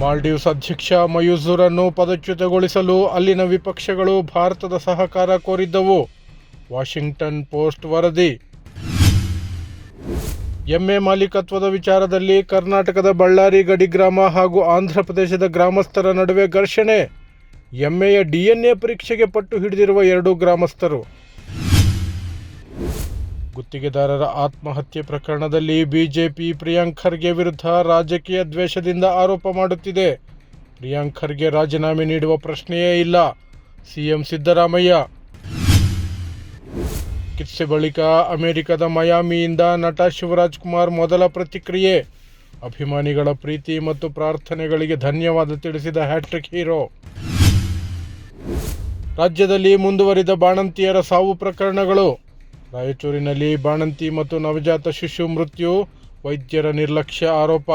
ಮಾಲ್ಡೀವ್ಸ್ ಅಧ್ಯಕ್ಷ ಮಯೂಸೂರನ್ನು ಪದಚ್ಯುತಗೊಳಿಸಲು ಅಲ್ಲಿನ ವಿಪಕ್ಷಗಳು ಭಾರತದ ಸಹಕಾರ ಕೋರಿದ್ದವು. ವಾಷಿಂಗ್ಟನ್ ಪೋಸ್ಟ್ ವರದಿ. ಎಮ್ಮೆ ಮಾಲೀಕತ್ವದ ವಿಚಾರದಲ್ಲಿ ಕರ್ನಾಟಕದ ಬಳ್ಳಾರಿ, ಗಡಿ ಗ್ರಾಮ ಹಾಗೂ ಆಂಧ್ರಪ್ರದೇಶದ ಗ್ರಾಮಸ್ಥರ ನಡುವೆ ಘರ್ಷಣೆ. ಎಮ್ಮೆಯ ಡಿಎನ್ಎ ಪರೀಕ್ಷೆಗೆ ಪಟ್ಟು ಹಿಡಿದಿರುವ ಎರಡು ಗ್ರಾಮಸ್ಥರು. ಗುತ್ತಿಗೆದಾರರ ಆತ್ಮಹತ್ಯೆ ಪ್ರಕರಣದಲ್ಲಿ ಬಿಜೆಪಿ ಪ್ರಿಯಾಂಕ್ ಖರ್ಗೆ ವಿರುದ್ಧ ರಾಜಕೀಯ ದ್ವೇಷದಿಂದ ಆರೋಪ ಮಾಡುತ್ತಿದೆ. ಪ್ರಿಯಾಂಕ್ ಖರ್ಗೆ ರಾಜೀನಾಮೆ ನೀಡುವ ಪ್ರಶ್ನೆಯೇ ಇಲ್ಲ. ಸಿಎಂ ಸಿದ್ದರಾಮಯ್ಯ. ಚಿಕಿತ್ಸೆ ಬಳಿಕ ಅಮೆರಿಕದ ಮಯಾಮಿಯಿಂದ ನಟ ಶಿವರಾಜ್ ಕುಮಾರ್ ಮೊದಲ ಪ್ರತಿಕ್ರಿಯೆ. ಅಭಿಮಾನಿಗಳ ಪ್ರೀತಿ ಮತ್ತು ಪ್ರಾರ್ಥನೆಗಳಿಗೆ ಧನ್ಯವಾದ ತಿಳಿಸಿದ ಹ್ಯಾಟ್ರಿಕ್ ಹೀರೋ. ರಾಜ್ಯದಲ್ಲಿ ಮುಂದುವರಿದ ಬಾಣಂತಿಯರ ಸಾವು ಪ್ರಕರಣಗಳು. ರಾಯಚೂರಿನಲ್ಲಿ ಬಾಣಂತಿ ಮತ್ತು ನವಜಾತ ಶಿಶು ಮೃತ್ಯು ವೈದ್ಯರ ನಿರ್ಲಕ್ಷ್ಯ ಆರೋಪ.